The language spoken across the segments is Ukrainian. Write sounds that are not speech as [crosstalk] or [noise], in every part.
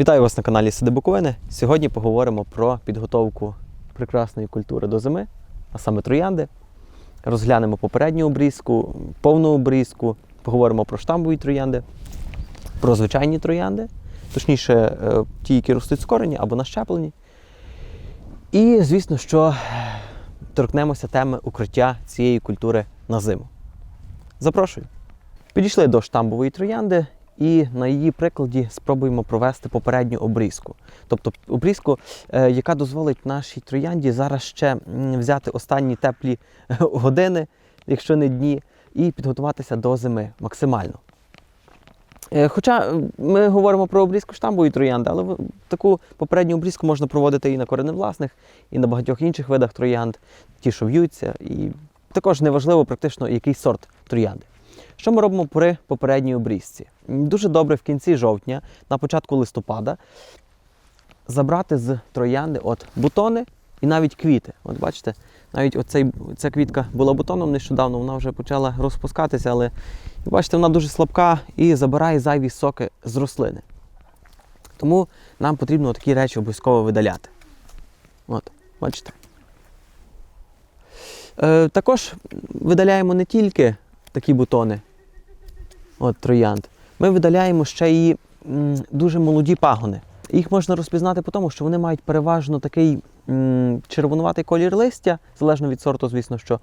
Вітаю вас на каналі Сади Буковини. Сьогодні поговоримо про підготовку прекрасної культури до зими, а саме троянди. Розглянемо попередню обрізку, повну обрізку, поговоримо про штамбові троянди, про звичайні троянди, точніше, е, ті, які ростуть з корені або на щепленні. І, звісно, що торкнемося теми укриття цієї культури на зиму. Запрошую. Підійшли до штамбової троянди і на її прикладі спробуємо провести попередню обрізку. Тобто обрізку, е, яка дозволить нашій троянді зараз ще взяти останні теплі години, якщо не дні, і підготуватися до зими максимально. Е, Хоча е, ми говоримо про обрізку штамбової троянди, але таку попередню обрізку можна проводити і на кореневласних, і на багатьох інших видах троянд, ті, що в'ються, і також неважливо практично який сорт троянди. Що ми робимо при попередній обрізці? Дуже добре в кінці жовтня, на початку листопада, забрати з троянди от бутони і навіть квіти. От бачите, навіть оцей, ця квітка була бутоном нещодавно, вона вже почала розпускатися, але бачите, вона дуже слабка і забирає зайві соки з рослини. Тому нам потрібно такі речі обов'язково видаляти. От, бачите. Е, також видаляємо не тільки такі бутони, от троянд. Ми видаляємо ще і м, дуже молоді пагони. Їх можна розпізнати по тому, що вони мають переважно такий м, червонуватий колір листя, залежно від сорту, звісно, що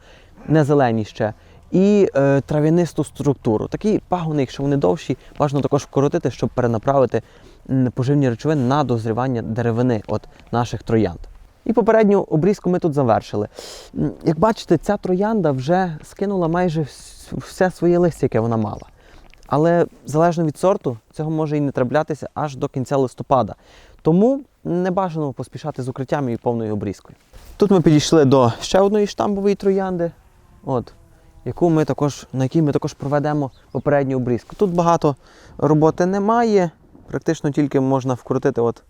не зелені ще, і е, трав'янисту структуру. Такі пагони, якщо вони довші, важливо також вкоротити, щоб перенаправити м, поживні речовини на дозрівання деревини от наших троянд. І попередню обрізку ми тут завершили. Як бачите, ця троянда вже скинула майже все своє листя, яке вона мала. Але залежно від сорту, цього може і не траплятися аж до кінця листопада. Тому не бажано поспішати з укриттям і повною обрізкою. Тут ми підійшли до ще одної штамбової троянди, от, яку ми також, на якій ми також проведемо попередню обрізку. Тут багато роботи немає, практично тільки можна вкрутити. От,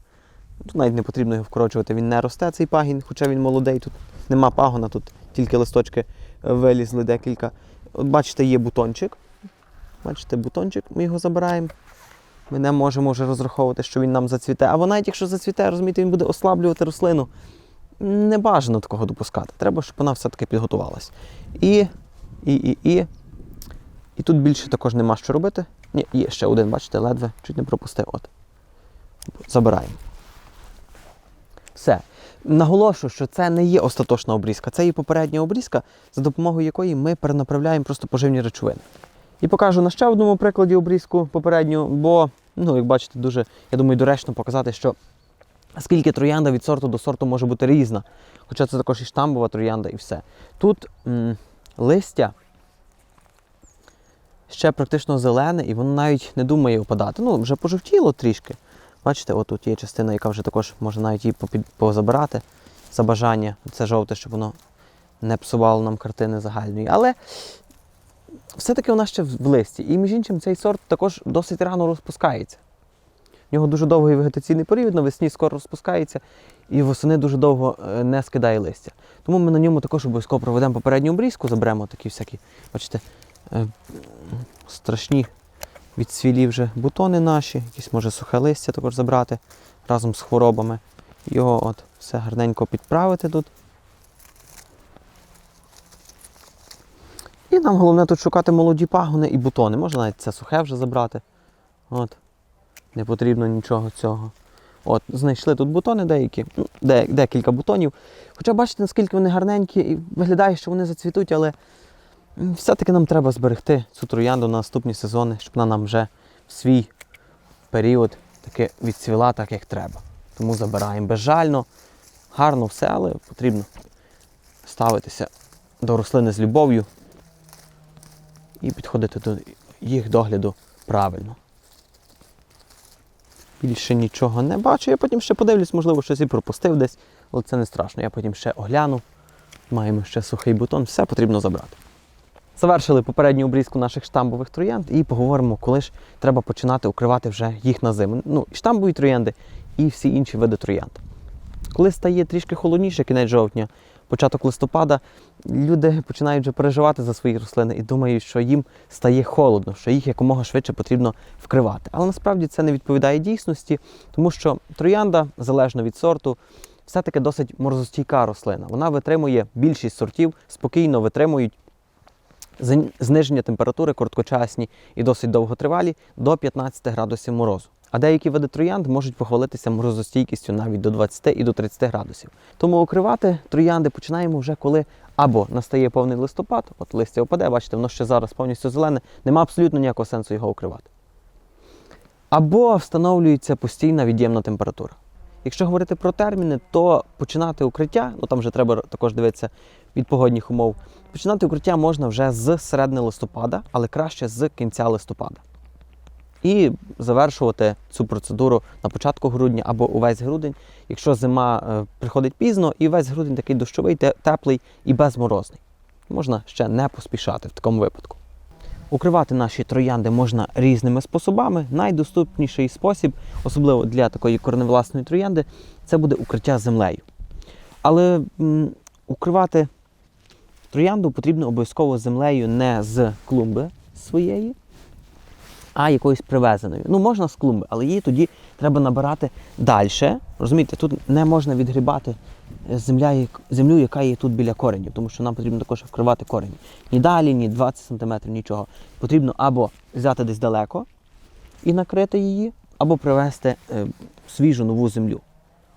тут навіть не потрібно його вкорочувати, він не росте цей пагін, хоча він молодий, тут нема пагона, тут тільки листочки вилізли декілька. От бачите, є бутончик. Бачите, бутончик, ми його забираємо. Ми не можемо вже розраховувати, що він нам зацвіте. Або навіть якщо зацвіте, розумієте, він буде ослаблювати рослину. Не бажано такого допускати. Треба, щоб вона все-таки підготувалась. І, і, і, і. І тут більше також нема що робити. Ні, є ще один, бачите, ледве чуть не пропустив. От. Забираємо. Все. Наголошую, що це не є остаточна обрізка, це є попередня обрізка, за допомогою якої ми перенаправляємо просто поживні речовини. І покажу на ще одному прикладі обрізку попередню, бо, ну, як бачите, дуже, я думаю, доречно показати, що скільки троянда від сорту до сорту може бути різна. Хоча це також і штамбова троянда і все. Тут м, листя ще практично зелене, і воно навіть не думає опадати. Ну, вже пожовтіло трішки. Бачите, отут є частина, яка вже також може навіть її позабирати за бажання. Це жовте, щоб воно не псувало нам картини загальної. Але все-таки вона ще в листі. І між іншим цей сорт також досить рано розпускається. В нього дуже довгий вегетаційний період, навесні скоро розпускається, і восени дуже довго е, не скидає листя. Тому ми на ньому також обов'язково проведемо попередню обрізку, заберемо такі всякі, бачите, е, страшні відсвілі вже бутони наші, якісь може сухе листя також забрати разом з хворобами. Його от все гарненько підправити тут. І нам головне тут шукати молоді пагони і бутони. Можна навіть це сухе вже забрати. От. Не потрібно нічого цього. От, знайшли тут бутони деякі, ну, де, декілька бутонів. Хоча бачите, наскільки вони гарненькі, і виглядає, що вони зацвітуть, але все-таки нам треба зберегти цю троянду на наступні сезони, щоб вона нам вже в свій період таки відцвіла так, як треба. Тому забираємо безжально, гарно все, але потрібно ставитися до рослини з любов'ю і підходити до їх догляду правильно. Більше нічого не бачу. Я потім ще подивлюсь, можливо, щось і пропустив десь, але це не страшно. Я потім ще огляну. Маємо ще сухий бутон, все потрібно забрати. Завершили попередню обрізку наших штамбових троянд і поговоримо, коли ж треба починати укривати вже їх на зиму. Ну, і штамбові троянди, і всі інші види троянд. Коли стає трішки холодніше, кінець жовтня, початок листопада, люди починають вже переживати за свої рослини і думають, що їм стає холодно, що їх якомога швидше потрібно вкривати. Але насправді це не відповідає дійсності, тому що троянда, залежно від сорту, все-таки досить морозостійка рослина. Вона витримує більшість сортів, спокійно витримують зн- зниження температури короткочасні і досить довготривалі до 15 градусів морозу. А деякі види троянд можуть похвалитися морозостійкістю навіть до 20 і до 30 градусів. Тому укривати троянди починаємо вже коли або настає повний листопад, от листя опаде, бачите, воно ще зараз повністю зелене, нема абсолютно ніякого сенсу його укривати. Або встановлюється постійна від'ємна температура. Якщо говорити про терміни, то починати укриття, ну там вже треба також дивитися від погодних умов. Починати укриття можна вже з середини листопада, але краще з кінця листопада. І завершувати цю процедуру на початку грудня або увесь грудень, якщо зима е, приходить пізно, і весь грудень такий дощовий, теплий і безморозний. Можна ще не поспішати в такому випадку. Укривати наші троянди можна різними способами. Найдоступніший спосіб, особливо для такої корневласної троянди, це буде укриття землею. Але м, укривати троянду потрібно обов'язково землею не з клумби своєї, а якоюсь привезеною. Ну, можна з клумби, але її тоді треба набирати далі. Розумієте, тут не можна відгрібати земля, землю, яка є тут біля коренів, тому що нам потрібно також вкривати корені. Ні далі, ні 20 см, нічого. Потрібно або взяти десь далеко і накрити її, або привезти е, свіжу нову землю.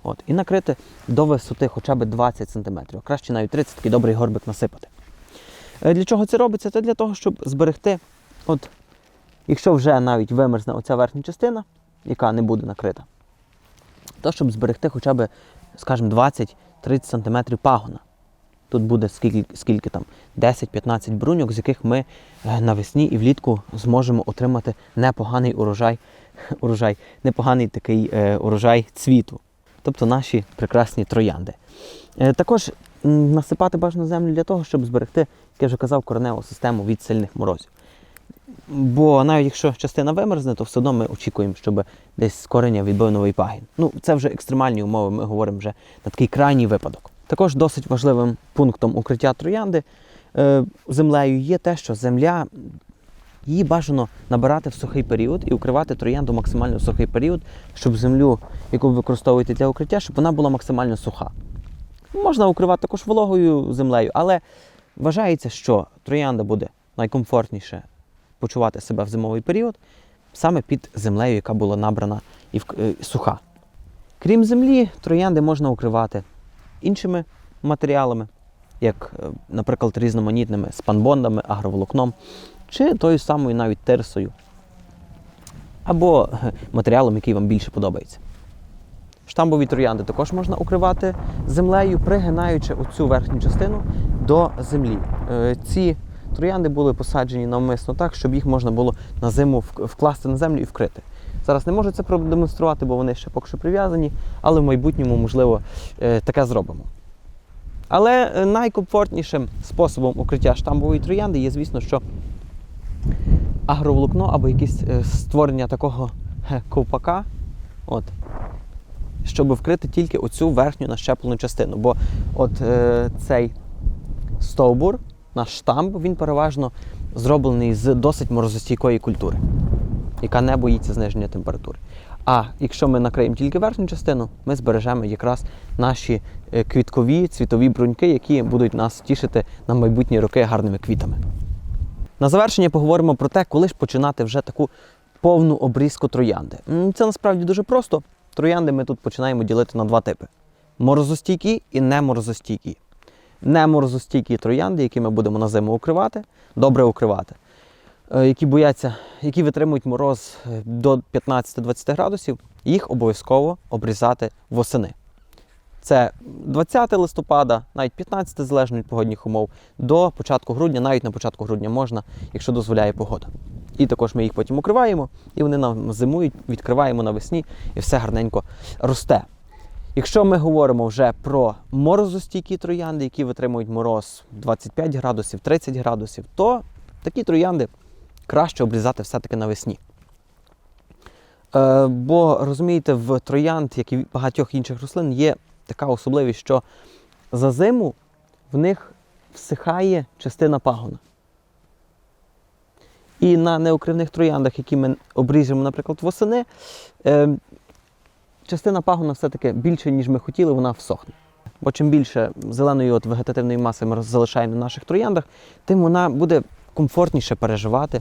От, і накрити до висоти хоча б 20 см, краще навіть 30 такий добрий горбик насипати. Е, Для чого це робиться? Це для того, щоб зберегти, от, якщо вже навіть вимерзне оця верхня частина, яка не буде накрита, то щоб зберегти хоча б, скажімо, 20-30 см пагона. Тут буде скільки, скільки там 10-15 бруньок, з яких ми е, навесні і влітку зможемо отримати непоганий урожай, [laughs] урожай непоганий такий е, урожай цвіту. Тобто наші прекрасні троянди. Е, також насипати бажано землю для того, щоб зберегти, як я вже казав, кореневу систему від сильних морозів. Бо навіть якщо частина вимерзне, то все одно ми очікуємо, щоб десь з кореня відбив новий пагін. Ну, це вже екстремальні умови, ми говоримо вже на такий крайній випадок. Також досить важливим пунктом укриття троянди е, землею є те, що земля її бажано набирати в сухий період і укривати троянду максимально в сухий період, щоб землю, яку ви використовуєте для укриття, щоб вона була максимально суха. Можна укривати також вологою землею, але вважається, що троянда буде найкомфортніше почувати себе в зимовий період саме під землею, яка була набрана і вк- е, суха. Крім землі, троянди можна укривати іншими матеріалами, як, е, наприклад, різноманітними спанбондами, агроволокном, чи тою самою навіть терсою, або е, матеріалом, який вам більше подобається. Штамбові троянди також можна укривати землею, пригинаючи оцю верхню частину до землі. Ці троянди були посаджені навмисно так, щоб їх можна було на зиму вкласти на землю і вкрити. Зараз не можу це продемонструвати, бо вони ще поки що прив'язані, але в майбутньому, можливо, е, таке зробимо. Але е, найкомфортнішим способом укриття штамбової троянди є, звісно, що агроволокно або якесь е, створення такого ковпака, от, щоб вкрити тільки оцю верхню нащеплену частину. Бо от е, цей стовбур, наш штамб, він переважно зроблений з досить морозостійкої культури, яка не боїться зниження температури. А якщо ми накриємо тільки верхню частину, ми збережемо якраз наші е, квіткові цвітові бруньки, які будуть нас тішити на майбутні роки гарними квітами. На завершення поговоримо про те, коли ж починати вже таку повну обрізку троянди. Це насправді дуже просто. Троянди ми тут починаємо ділити на два типи: морозостійкі і неморозостійкі. Неморозостійкі троянди, які ми будемо на зиму укривати, добре укривати, е, які бояться, які витримують мороз е, до 15-20 градусів, їх обов'язково обрізати восени. Це 20 листопада, навіть 15 залежно від погодних умов, до початку грудня, навіть на початку грудня можна, якщо дозволяє погода. І також ми їх потім укриваємо, і вони нам зимують, відкриваємо навесні, і все гарненько росте. Якщо ми говоримо вже про морозостійкі троянди, які витримують мороз 25 градусів, 30 градусів, то такі троянди краще обрізати все-таки навесні. Е, бо розумієте, в троянд, як і в багатьох інших рослин, є така особливість, що за зиму в них всихає частина пагона. І на неукривних трояндах, які ми обріжемо, наприклад, восени, е, частина пагона все-таки більше, ніж ми хотіли, вона всохне. Бо чим більше зеленої от вегетативної маси ми залишаємо на наших трояндах, тим вона буде комфортніше переживати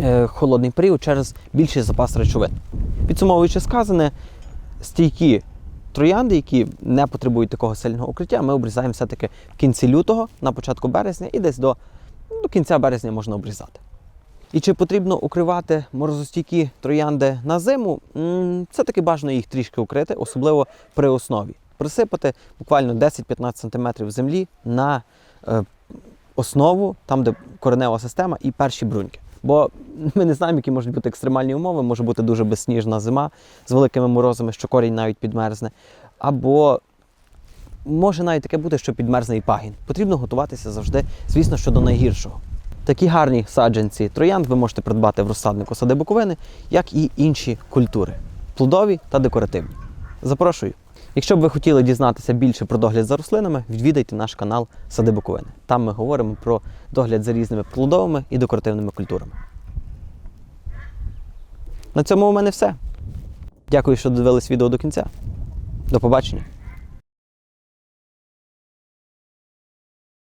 е, холодний період через більший запас речовин. Підсумовуючи сказане, стійкі троянди, які не потребують такого сильного укриття, ми обрізаємо все-таки в кінці лютого, на початку березня і десь до, до кінця березня можна обрізати. І чи потрібно укривати морозостійкі троянди на зиму? Це таки бажано їх трішки укрити, особливо при основі. Присипати буквально 10-15 см землі на е, основу, там, де коренева система, і перші бруньки. Бо ми не знаємо, які можуть бути екстремальні умови, може бути дуже безсніжна зима з великими морозами, що корінь навіть підмерзне. Або може навіть таке бути, що підмерзне і пагін. Потрібно готуватися завжди, звісно, що до найгіршого. Такі гарні саджанці троянд ви можете придбати в розсаднику сади Буковини, як і інші культури плодові та декоративні. Запрошую. Якщо б ви хотіли дізнатися більше про догляд за рослинами, відвідайте наш канал Сади Буковини. Там ми говоримо про догляд за різними плодовими і декоративними культурами. На цьому у мене все. Дякую, що дивились відео до кінця. До побачення.